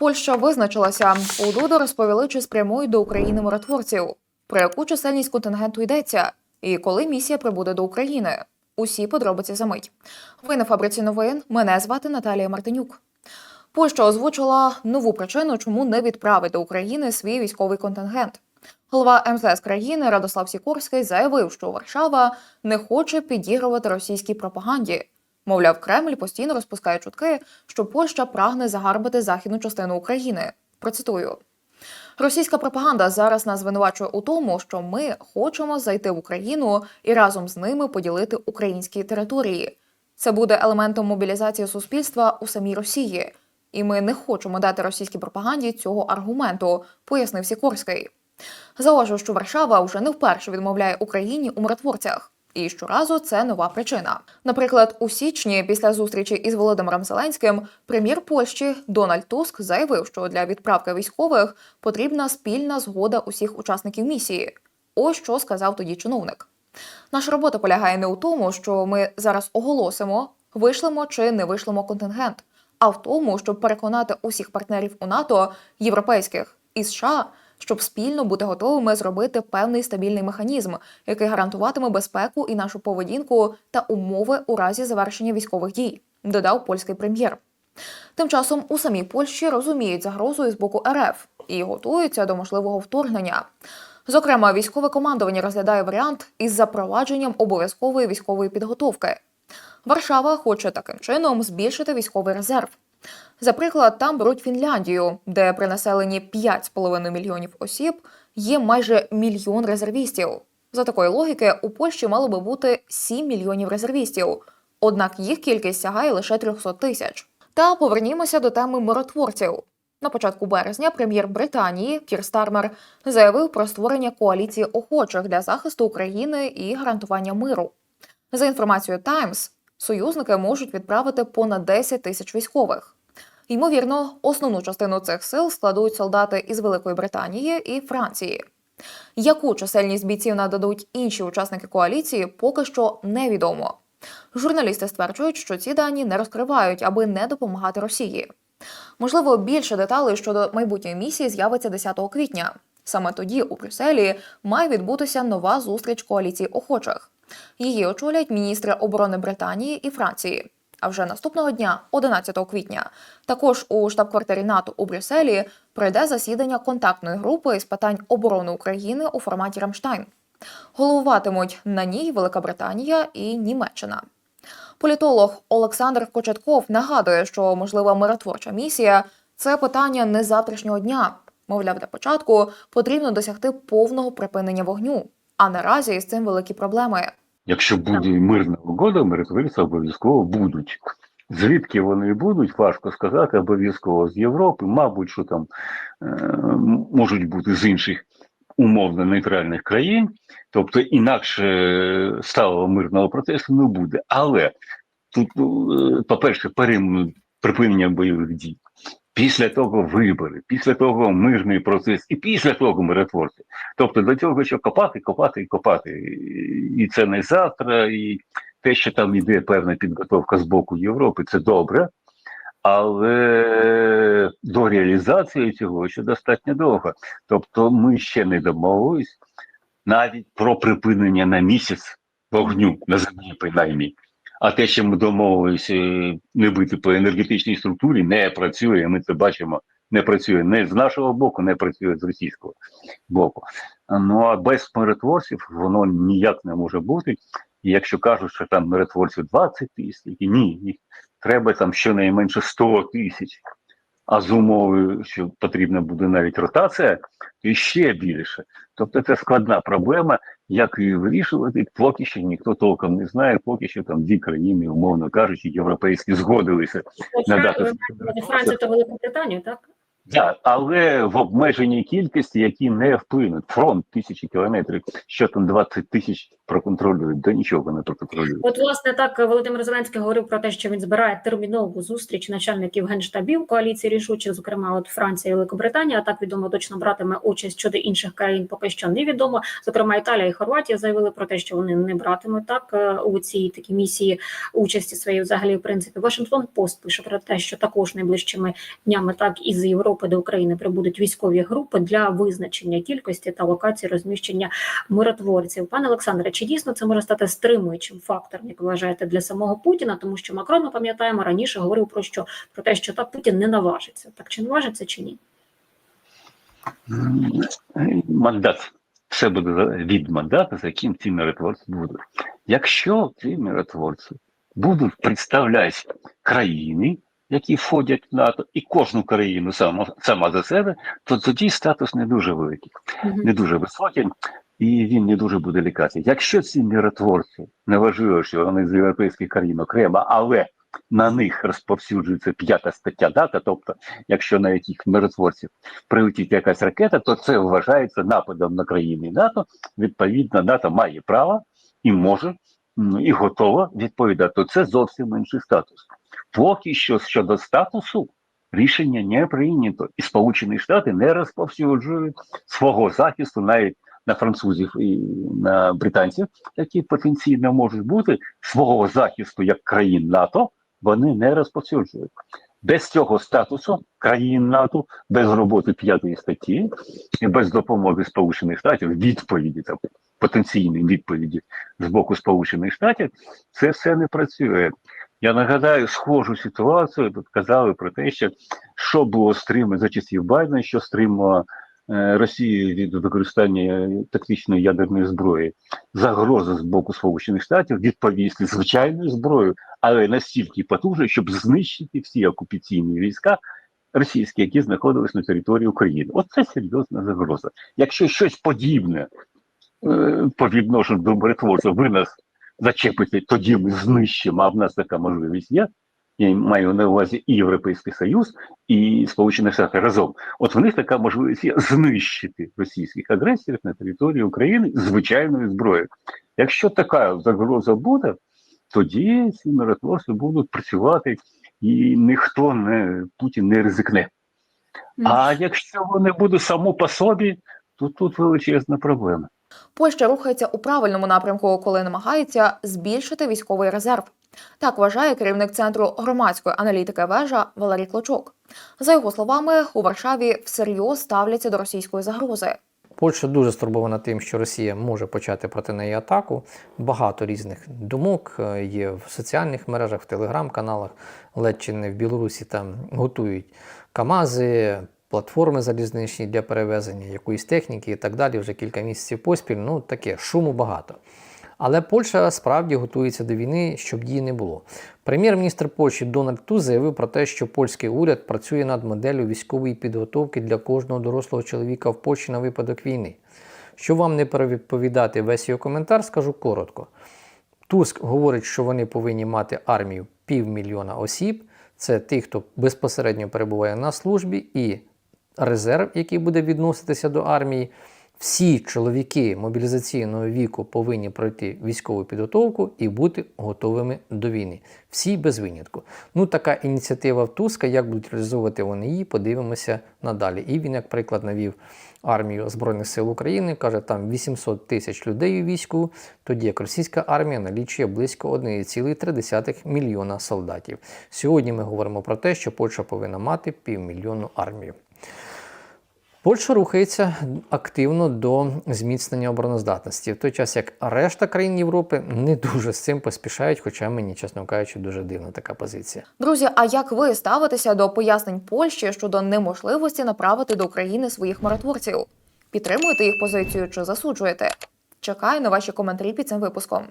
Польща визначилася. У Дуду розповіли, чи спрямують до України миротворців, про яку чисельність контингенту йдеться, і коли місія прибуде до України. Усі подробиці за мить. Ви на фабриці новин. Мене звати Наталія Мартинюк. Польща озвучила нову причину, чому не відправить до України свій військовий контингент. Голова МЗС країни Радослав Сікорський заявив, що Варшава не хоче підігрувати російській пропаганді. Мовляв, Кремль постійно розпускає чутки, що Польща прагне загарбати західну частину України. Процитую. Російська пропаганда зараз нас звинувачує у тому, що ми хочемо зайти в Україну і разом з ними поділити українські території. Це буде елементом мобілізації суспільства у самій Росії, і ми не хочемо дати російській пропаганді цього аргументу, пояснив Сікорський. Зауважу, що Варшава вже не вперше відмовляє Україні у миротворцях. І щоразу це нова причина. Наприклад, у січні, після зустрічі із Володимиром Зеленським, прем'єр Польщі Дональд Туск заявив, що для відправки військових потрібна спільна згода усіх учасників місії. Ось що сказав тоді чиновник. Наша робота полягає не у тому, що ми зараз оголосимо, вишлемо чи не вишлемо контингент, а в тому, щоб переконати усіх партнерів у НАТО, європейських і США, щоб спільно бути готовими зробити певний стабільний механізм, який гарантуватиме безпеку і нашу поведінку та умови у разі завершення військових дій, додав польський прем'єр. Тим часом у самій Польщі розуміють загрозу із боку РФ і готуються до можливого вторгнення. Зокрема, військове командування розглядає варіант із запровадженням обов'язкової військової підготовки. Варшава хоче таким чином збільшити військовий резерв. За приклад, там беруть Фінляндію, де при населенні 5,5 мільйонів осіб є майже мільйон резервістів. За такої логіки, у Польщі мало би бути 7 мільйонів резервістів, однак їх кількість сягає лише 300 тисяч. Та повернімося до теми миротворців. На початку березня прем'єр Британії Кір Стармер заявив про створення коаліції охочих для захисту України і гарантування миру. За інформацією Times, союзники можуть відправити понад 10 тисяч військових. Ймовірно, основну частину цих сил складуть солдати із Великої Британії і Франції. Яку чисельність бійців нададуть інші учасники коаліції, поки що невідомо. Журналісти стверджують, що ці дані не розкривають, аби не допомагати Росії. Можливо, більше деталей щодо майбутньої місії з'явиться 10 квітня. Саме тоді у Брюсселі має відбутися нова зустріч коаліції охочих. Її очолять міністри оборони Британії і Франції. А вже наступного дня, 11 квітня, також у штаб-квартирі НАТО у Брюсселі пройде засідання контактної групи з питань оборони України у форматі Рамштайн. Головуватимуть на ній Велика Британія і Німеччина. Політолог Олександр Кочетков нагадує, що можлива миротворча місія це питання не завтрашнього дня. Мовляв, для початку потрібно досягти повного припинення вогню. А наразі з цим великі проблеми. Якщо буде мирна угода, миротворці обов'язково будуть. Звідки вони будуть, важко сказати, обов'язково з Європи, мабуть, що там е, можуть бути з інших умовно нейтральних країн, тобто інакше сталого мирного процесу не буде. Але тут, е, по-перше, припинення бойових дій. Після того вибори, після того мирний процес, і після того миротворці. Тобто до цього що копати, копати і копати. І це не завтра, і те, що там йде певна підготовка з боку Європи, це добре. Але до реалізації цього ще достатньо довго. Тобто ми ще не домовились навіть про припинення на місяць вогню на землі, принаймні. А те, що ми домовилися е, не бити по енергетичній структурі, не працює. Ми це бачимо, не працює не з нашого боку, не працює з російського боку. Ну а без миротворців воно ніяк не може бути. І якщо кажуть, що там миротворців 20 тисяч, ні, їх треба там щонайменше 100 тисяч. А з умови, що потрібна буде навіть ротація, то ще більше. Тобто це складна проблема, як її вирішувати, поки що ніхто толком не знає, поки що там дві країни, умовно кажучи, європейські згодилися надати. Франція, Францію та Великобританію, так? Так, але в обмеженій кількості, які не вплинуть. Фронт тисячі кілометрів, що там 20 тисяч проконтролюють, да нічого не проконтролюють. От, власне, так Володимир Зеленський говорив про те, що він збирає термінову зустріч начальників генштабів коаліції рішучих, зокрема, от Франція і Великобританія. А так відомо точно братиме участь щодо інших країн, поки що невідомо. Зокрема, Італія і Хорватія заявили про те, що вони не братимуть так е, у цій такій місії участі своєї взагалі, в принципі. Вашингтон Пост пише про те, що також найближчими днями, так із Європи до України прибудуть військові групи для визначення кількості та локації розміщення миротворців. Пане Олександре, чи дійсно це може стати стримуючим фактором, як вважаєте, для самого Путіна? Тому що Макрон, ми пам'ятаємо, раніше говорив про що про те, що так Путін не наважиться. Так чи наважиться, чи ні? Мандат. Все буде від мандата, за яким ці миротворці будуть. Якщо ці миротворці будуть представляти країни, які входять в НАТО, і кожну країну сама, сама за себе, то тоді статус не дуже великий, не дуже високий, і він не дуже буде лікати. Якщо ці миротворці, неважливо, що вони з європейських країн окремо, але на них розповсюджується п'ята стаття дата, тобто, якщо на яких миротворців прилетить якась ракета, то це вважається нападом на країни НАТО. Відповідно, НАТО має право і може і готова відповідати. То це зовсім інший статус. Поки що щодо статусу рішення не прийнято, і Сполучені Штати не розповсюджують свого захисту навіть на французів і на британців, які потенційно можуть бути свого захисту як країн НАТО, вони не розповсюджують. Без цього статусу країн НАТО, без роботи п'ятої статті і без допомоги Сполучених Штатів, відповіді там потенційної відповіді з боку Сполучених Штатів, це все не працює. Я нагадаю схожу ситуацію. Тут казали про те, що що було стримано за часів Байдена, що стримувало е, Росію від використання тактичної ядерної зброї, загроза з боку Сполучених Штатів відповісти звичайною зброєю, але настільки потужно, щоб знищити всі окупаційні війська російські, які знаходились на території України. Оце серйозна загроза. Якщо щось подібне е, по відношенню до ви нас зачепите, тоді ми знищимо, а в нас така можливість є. Я маю на увазі і Європейський Союз, і Сполучені Штати разом. От в них така можливість є знищити російських агресорів на території України звичайною зброєю. Якщо така загроза буде, тоді ці миротворці будуть працювати, і ніхто не Путін не ризикне. А якщо вони будуть само по собі, то тут величезна проблема. Польща рухається у правильному напрямку, коли намагається збільшити військовий резерв. Так вважає керівник центру громадської аналітики вежа Валерій Клочок. За його словами, у Варшаві всерйоз ставляться до російської загрози. Польща дуже стурбована тим, що Росія може почати проти неї атаку. Багато різних думок е, є в соціальних мережах, в телеграм-каналах. Ледь чи не в Білорусі там готують Камази, платформи залізничні для перевезення якоїсь техніки і так далі. Вже кілька місяців поспіль. Ну таке шуму багато. Але Польща справді готується до війни, щоб її не було. Прем'єр-міністр Польщі Дональд Туск заявив про те, що польський уряд працює над моделлю військової підготовки для кожного дорослого чоловіка в Польщі на випадок війни. Щоб вам не переповідати весь його коментар, скажу коротко. Туск говорить, що вони повинні мати армію півмільйона осіб. Це тих, хто безпосередньо перебуває на службі, і резерв, який буде відноситися до армії. Всі чоловіки мобілізаційного віку повинні пройти військову підготовку і бути готовими до війни. Всі без винятку. Ну, така ініціатива в Туска, як будуть реалізовувати вони її, подивимося надалі. І він, як приклад, навів армію Збройних сил України, каже, там 800 тисяч людей у війську, тоді як російська армія налічує близько 1,3 мільйона солдатів. Сьогодні ми говоримо про те, що Польща повинна мати півмільйонну армію. Польща рухається активно до зміцнення обороноздатності, в той час як решта країн Європи не дуже з цим поспішають, хоча мені, чесно кажучи, дуже дивна така позиція. Друзі, а як ви ставитеся до пояснень Польщі щодо неможливості направити до України своїх миротворців? Підтримуєте їх позицію чи засуджуєте? Чекаю на ваші коментарі під цим випуском.